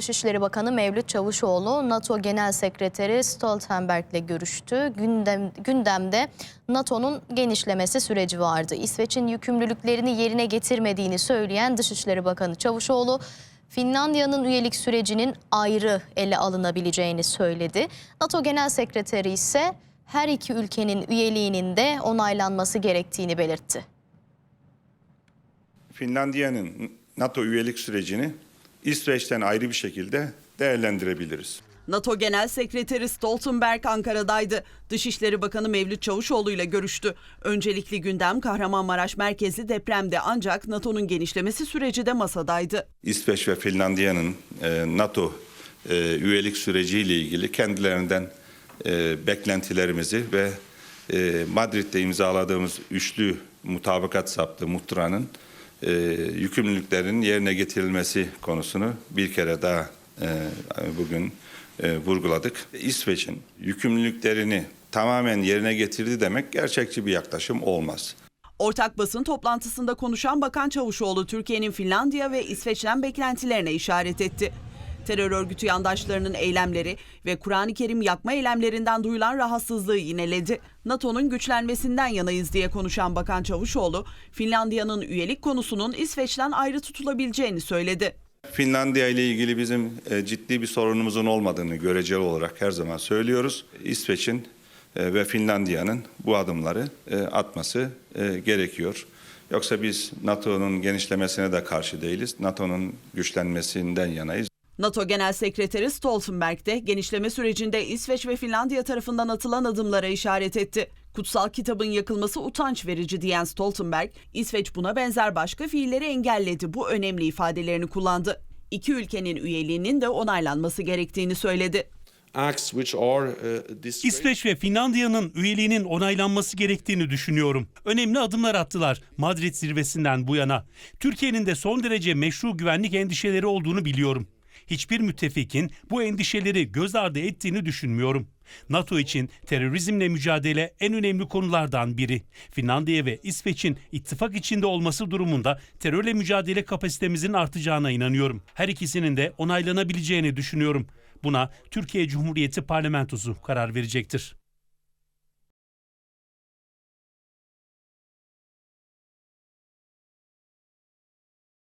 Dışişleri Bakanı Mevlüt Çavuşoğlu NATO Genel Sekreteri Stoltenberg'le görüştü. Gündem, gündemde NATO'nun genişlemesi süreci vardı. İsveç'in yükümlülüklerini yerine getirmediğini söyleyen Dışişleri Bakanı Çavuşoğlu, Finlandiya'nın üyelik sürecinin ayrı ele alınabileceğini söyledi. NATO Genel Sekreteri ise her iki ülkenin üyeliğinin de onaylanması gerektiğini belirtti. Finlandiya'nın NATO üyelik sürecini İsveç'ten ayrı bir şekilde değerlendirebiliriz. NATO Genel Sekreteri Stoltenberg Ankara'daydı. Dışişleri Bakanı Mevlüt Çavuşoğlu ile görüştü. Öncelikli gündem Kahramanmaraş merkezli depremde ancak NATO'nun genişlemesi süreci de masadaydı. İsveç ve Finlandiya'nın e, NATO e, üyelik süreciyle ilgili kendilerinden e, beklentilerimizi ve e, Madrid'de imzaladığımız üçlü mutabakat saptı muhtıranın e, yükümlülüklerin yerine getirilmesi konusunu bir kere daha e, bugün e, vurguladık. İsveç'in yükümlülüklerini tamamen yerine getirdi demek gerçekçi bir yaklaşım olmaz. Ortak basın toplantısında konuşan Bakan Çavuşoğlu Türkiye'nin Finlandiya ve İsveç'ten beklentilerine işaret etti. Terör örgütü yandaşlarının eylemleri ve Kur'an-ı Kerim yakma eylemlerinden duyulan rahatsızlığı yineledi. NATO'nun güçlenmesinden yanayız diye konuşan Bakan Çavuşoğlu, Finlandiya'nın üyelik konusunun İsveç'ten ayrı tutulabileceğini söyledi. Finlandiya ile ilgili bizim e, ciddi bir sorunumuzun olmadığını göreceli olarak her zaman söylüyoruz. İsveç'in e, ve Finlandiya'nın bu adımları e, atması gerekiyor. Yoksa biz NATO'nun genişlemesine de karşı değiliz. NATO'nun güçlenmesinden yanayız. NATO Genel Sekreteri Stoltenberg de genişleme sürecinde İsveç ve Finlandiya tarafından atılan adımlara işaret etti. Kutsal kitabın yakılması utanç verici diyen Stoltenberg, İsveç buna benzer başka fiilleri engelledi. Bu önemli ifadelerini kullandı. İki ülkenin üyeliğinin de onaylanması gerektiğini söyledi. uh, İsveç ve Finlandiya'nın üyeliğinin onaylanması gerektiğini düşünüyorum. Önemli adımlar attılar Madrid zirvesinden bu yana. Türkiye'nin de son derece meşru güvenlik endişeleri olduğunu biliyorum. Hiçbir müttefikin bu endişeleri göz ardı ettiğini düşünmüyorum. NATO için terörizmle mücadele en önemli konulardan biri. Finlandiya ve İsveç'in ittifak içinde olması durumunda terörle mücadele kapasitemizin artacağına inanıyorum. Her ikisinin de onaylanabileceğini düşünüyorum. Buna Türkiye Cumhuriyeti Parlamentosu karar verecektir.